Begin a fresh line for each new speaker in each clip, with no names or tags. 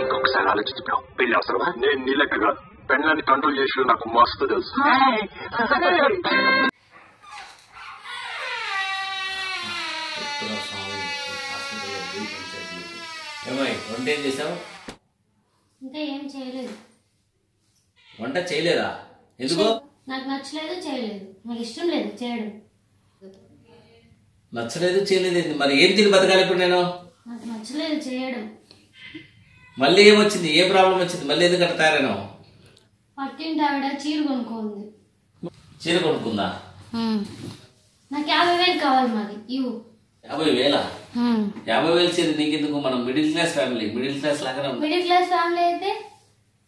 ఇంకొకసారి ఆలోచించి. పెళ్ళి అవసరమా? నేను నీ లెక్క కాదు పెళ్ళని కంట్రోల్ చేసి నాకు మస్తు తెలుసు.
వంట ఏం చేసావు?
ఇంకా ఏం చేయలేదు.
వంట చేయలేదా? ఎందుకు?
నాకు నచ్చలేదు చేయలేదు. నాకు ఇష్టం లేదు చేయడం.
నచ్చలేదు చేయలేదు? మరి ఏం తిని బతకాలి ఇప్పుడు నేను?
నాకు నచ్చలేదు చేయడం.
మళ్ళీ ఏమొచ్చింది? ఏ ప్రాబ్లం వచ్చింది? మళ్ళీ ఎందుకంటే తయారైనావు?
పక్కింటి ఆవిడ చీర కొనుక్కోంది.
చీర కొనుక్కుందా?
నాకు యాభై వేలు కావాలి మరి ఇవ్వు.
యాభై వేలా? యాభై వేలు చీర నీకెందుకు? మనం middle class family middle class లాగానే ఉంది
మిడిల్ క్లాస్ ఫ్యామిలీ అయితే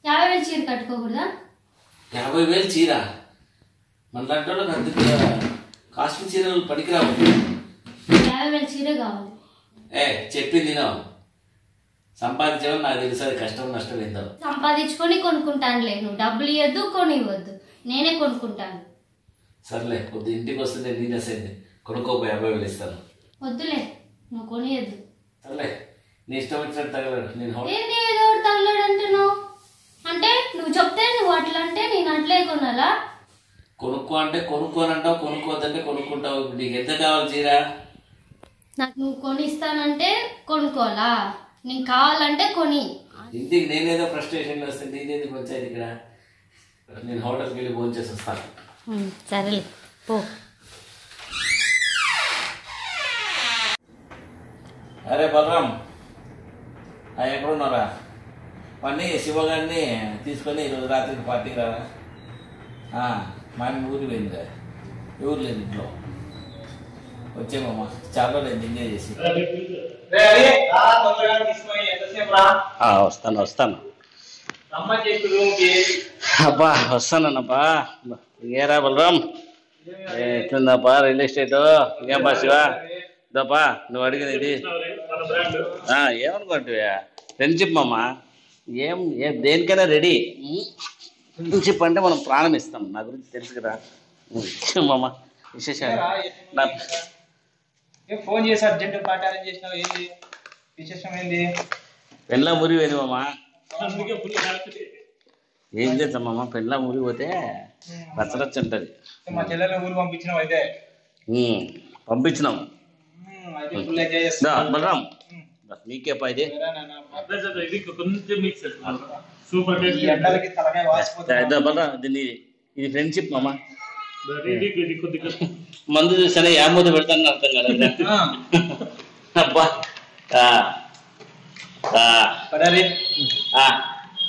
యాభై వేలు చీర కట్టుకోకూడదా?
యాభై వేలు చీర? మన లాంటి వాళ్ళకి అందుకు కాస్ట్లీ చీరలు పనికిరావు.
యాభై వేలు చీర కావాలి.
ఏ చెప్పింది తినో సంపాదించడం నాకు తెలుసు అది కష్టం నష్టం ఏందో
సంపాదించుకొని కొనుక్కుంటానులే నువ్వు డబ్బులు ఇవ్వద్దు కొని ఇవ్వద్దు నేనే కొనుక్కుంటాను.
సర్లే కొద్ది ఇంటికి వస్తుంది నేనే సైంది కొనుక్కోపో యాభై వేలు ఇస్తాను.
వద్దులే నువ్వు కొనియద్దు
సర్లే నీ ఇష్టం వచ్చినట్టు తగలడు నేను
ఏదో ఒకటి తగలడు అంటున్నావు? అంటే నువ్వు చెప్తే నువ్వు అట్లా అంటే నేను అట్లే కొనాలా?
కొనుక్కో అంటే కొనుక్కోనంటావు కొనుక్కోవద్దంటే కొనుక్కుంటావు. ఇప్పుడు నీకు ఎంత కావాలి చీర?
నాకు నువ్వు కొనిస్తానంటే కొనుక్కోవాలా? నీకు కావాలంటే కొని.
ఇంటికి నేనేదో ఫ్రస్ట్రేషన్ వస్తే నేనేది పంచాయతీ ఇక్కడ? నేను హోటల్కి వెళ్ళి ఫోన్ చేసి వస్తాను.
సరేలే పో.
అరే బలరాం ఆ, ఎక్కడున్నారా వాడిని శివగారిని తీసుకొని ఈరోజు రాత్రికి పార్టీకి రారా? ఆ, మా ఆయన ఊరికి పోయిందిరా. ఎవరు లేదు ఇంట్లో? వచ్చేమమ్మా చాలా లేదు ఎంజాయ్ చేసి. వస్తాను వస్తాను. అబ్బా వస్తానన్నప్పా ఏరా బలరాం? ఏ, ఎట్లుందప్పా రియల్ ఎస్టేట్? ఇంకేం బా శివ? ఇదప్పా నువ్వు అడిగినది ఇది ఏమనుకుంటువా ఫ్రెండ్షిప్ మామ? ఏం ఏం దేనికైనా రెడీ ఫ్రెండ్షిప్ అంటే మనం ప్రాణం ఇస్తాం. నా గురించి తెలుసు కదా మామ విశేషాలు? నా
ఏ ఫోన్ చేసి అర్జెంట్ పార్టీ అరేంజ్ చేసినావు? ఏంది? విశేషం ఏంది?
పెళ్ళ మురి పోయింది మామ.
అందుకే ఫుల్ హ్యాపీ
ఏం చేద్దాం మామ? పెళ్ళ మురి పోతే రచ్చరచ్చ ఉంటుంది.
మా చెల్లెలు ఊరు పంపించినావు అయితే?
ఉమ్, పంపించినాం.
ఉమ్, అయితే ఫుల్ ఎంజాయ్
దా,
చేస్తాను
బలరాం దా, నీకే పా ఇది.
సూపర్ ఈ ఎండలకి తలకాయ వాసిపోతుంది.
దా, బలరాం దీన్ని ఇది ఫ్రెండ్షిప్ మామ? మందు చూస్తేనే యామోద పెడతాను అర్థం కదా అబ్బా ఆ. ఆ.
పడాలి
ఆ.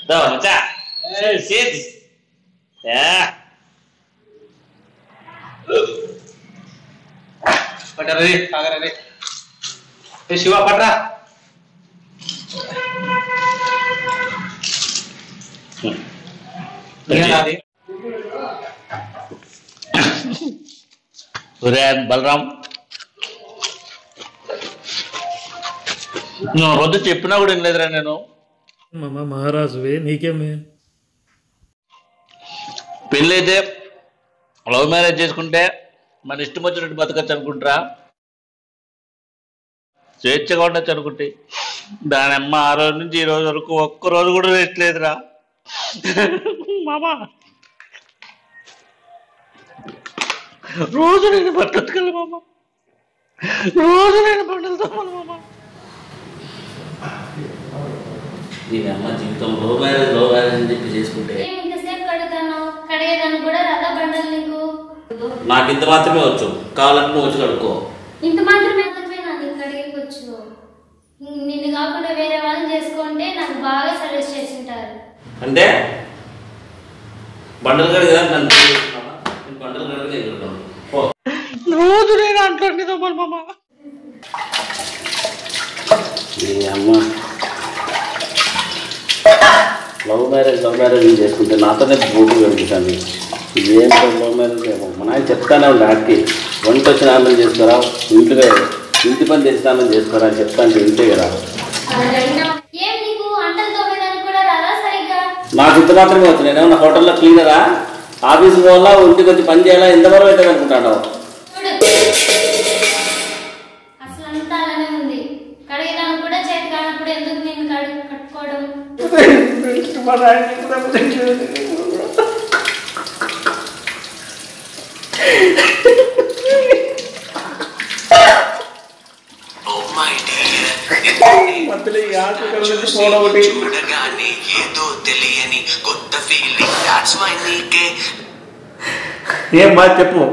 దో, మచ్చా. Sit. యా.
పడాలి తాగరే ఏ శివ పడ్రా అది
ఒరే బలరాం. నువ్వు వద్దు చెప్పినా కూడా ఏం లేదురా నేను.
మామ మహారాజువే నీకేమే?
పెళ్ళైతే లవ్ మ్యారేజ్ చేసుకుంటే మన ఇష్టం వచ్చినట్టు బతకచ్చు అనుకుంటారా? స్వేచ్ఛగా ఉండొచ్చు అనుకుంటే. దాని అమ్మ ఆ రోజు నుంచి ఈ రోజు వరకు ఒక్క రోజు కూడా రెస్ట్ లేదురా. మామా రోజు నేను బట్టలు మామ. రోజు నేను తమ్మాలి మామ. దీని అమ్మ జీవితం లో మ్యారేజ్లో మ్యారేజ్ అని చెప్పి చేసుకుంటే
ఏం ఇంతసేపు కడుగుతాను కడిగేదాన్ని కూడా రథ బండలు నీకు?
నాకు ఇంత మాత్రమే వచ్చు. కావాలంటే నువ్వు వచ్చి కడుక్కో.
ఇంత మాత్రమే కడిగేయచ్చు నిన్ను కాకుండా వేరే వాళ్ళని చేసుకుంటే నాకు బాగా సజెస్ట్ చేసింటారు
అంటే? బండలు కడిగి నన్ను నేను. రోజు నేను మామ. అమ్మ. లవ్ మ్యారేజ్ లవ్ మ్యారేజ్ చేసుకుంటే నాతోనే బూటు కనిపిస్తుంది ఇదేం లవ్ మ్యారేజ్ ఏమో. మా నాయన చెప్తానే ఉండే ఆడికి. వంట వచ్చిన ఆనందం చేసుకోరా? ఇంటిగా ఇంటి పని చేసిన ఆనందం చేసుకోరా? అని చెప్తాను ఇంతే కదా.
ఏం నాకు?
ఇంత మాత్రమే వచ్చు నేనేమన్నా హోటల్లో క్లీనరా? ఆఫీస్ పోవాలా ఇంటికి వచ్చి పని చేయాలా ఎంతవరకు అయితే అనుకుంటాను
చూడు అసలు అంతా
మధ్యలో ఈ ఫోన్ ఒకటి.
చూడగానే ఏదో తెలియని కొత్త ఫీలింగ్ దాట్స్ వై నీకే
ఏం బాగా చెప్పు.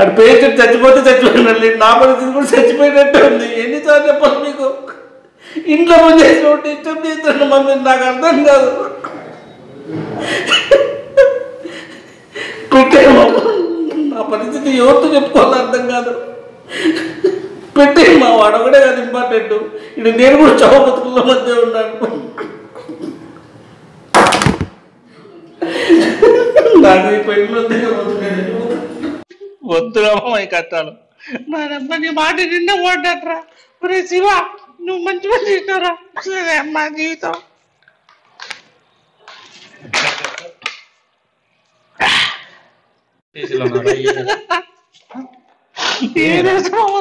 అటు పేషెంట్ చచ్చిపోతే చచ్చిపోయినండి నా పరిస్థితి కూడా చచ్చిపోయినట్టే ఉంది. ఎన్నిసార్లు చెప్పాలి మీకు? ఇంట్లో పని చేసి ఒకటి ఇష్టం చేస్తున్న మమ్మీ నాకు అర్థం కాదు. పెట్టేమో నా పరిస్థితి ఎవరితో చెప్పుకోవాలో అర్థం కాదు. పెట్టే మా వాడు ఒకటే కాదు ఇంపార్టెంట్ ఇది నేను కూడా చవ బతుకుల మధ్య ఉన్నాను. నాకు ఈ పెళ్ళి వద్దే వద్దు
వద్దురామా ఈ కష్టాలు నానమ్మ నీ మాట నిన్న ఓడట్రా ఒరే శివ నువ్వు మంచి పని చేసినారా సరే అమ్మా జీవితం.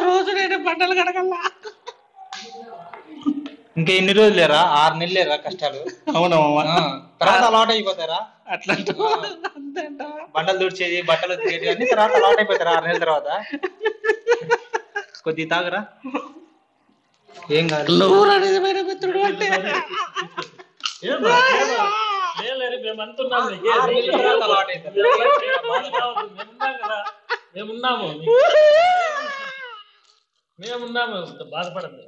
రోజు నేను బట్టలు కడగల్లా.
ఇంకా ఎన్ని రోజులు లేరా? ఆరు నెలలు లేరా కష్టాలు?
అవునమ్మా
తర్వాత అలవాటు అయిపోతారా?
అట్లా
బండలు తుడిచేది బట్టలు ఉతికేది అన్ని తర్వాత అలవాటు అయిపోతారా ఆరు నెలల తర్వాత? కొద్ది తాగరా? ఏం కాదు.
మిత్రుడు అంటే
నెలల తర్వాత అలవాటు అవుతారు
మేమున్నాము. మేమున్నాము. బాధపడద్దు.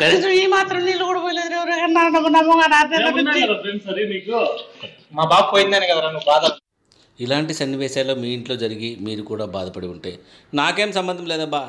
కనీసం ఈ మాత్రం నీళ్ళు కూడా పోయలేదు.
మా బాబు పోయిందని కదరా నువ్వు బాధ
ఇలాంటి సన్నివేశాలు మీ ఇంట్లో జరిగి మీరు కూడా బాధపడి ఉంటే నాకేం సంబంధం లేదబ్బా.